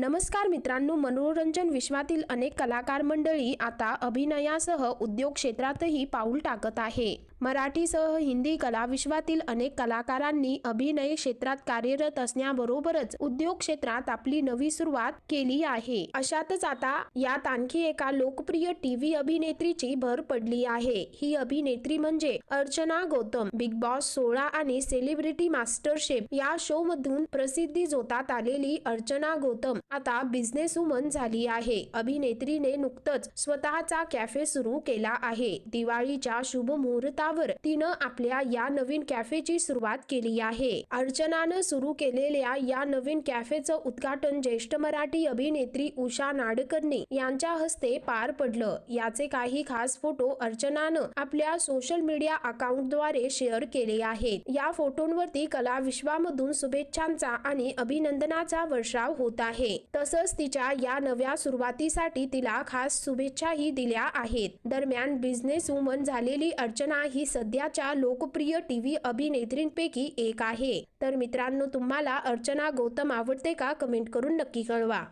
नमस्कार मित्रांनो मनोरंजन विश्वातील अनेक कलाकार मंडळी आता अभिनयासह उद्योग क्षेत्रातही पाऊल टाकत आहे. मराठीसह हिंदी कला विश्वातील अनेक कलाकारांनी अभिनय क्षेत्रात कार्यरत असण्याबरोबरच उद्योग क्षेत्रात आपली नवी सुरुवात केली आहे. अशातच आता यात आणखी एका लोकप्रिय टीव्ही अभिनेत्रीची भर पडली आहे. ही अभिनेत्री म्हणजे अर्चना गौतम. बिग बॉस सोळा आणि सेलिब्रिटी मास्टर शेफ या शो मधून प्रसिद्धी जोतात आलेली अर्चना गौतम आता बिझनेस वुमन झाली आहे. अभिनेत्रीने नुकतंच स्वतःचा कॅफे सुरू केला आहे. दिवाळीच्या शुभ मुहूर्तावर तिनं आपल्या या नवीन कॅफेची सुरुवात केली आहे. अर्चनानं सुरू केलेल्या या नवीन कॅफेचं उद्घाटन ज्येष्ठ मराठी अभिनेत्री उषा नाडकर्णी यांच्या हस्ते पार पडलं. याचे काही खास फोटो अर्चनानं आपल्या सोशल मीडिया अकाउंटद्वारे शेअर केले आहेत. या फोटोंवरती कला विश्वामधून शुभेच्छांचा आणि अभिनंदनाचा वर्षाव होत आहे. आहे तसंच तिच्या या नव्या सुरुवातीसाठी तिला खास शुभेच्छाही दिल्या आहेत. दरम्यान बिझनेस वुमन झालेली अर्चना ही सध्याच्या लोकप्रिय टीव्ही अभिनेत्रींपैकी एक आहे. तर मित्रांनो तुम्हाला अर्चना गौतम आवडते का? कमेंट करून नक्की कळवा.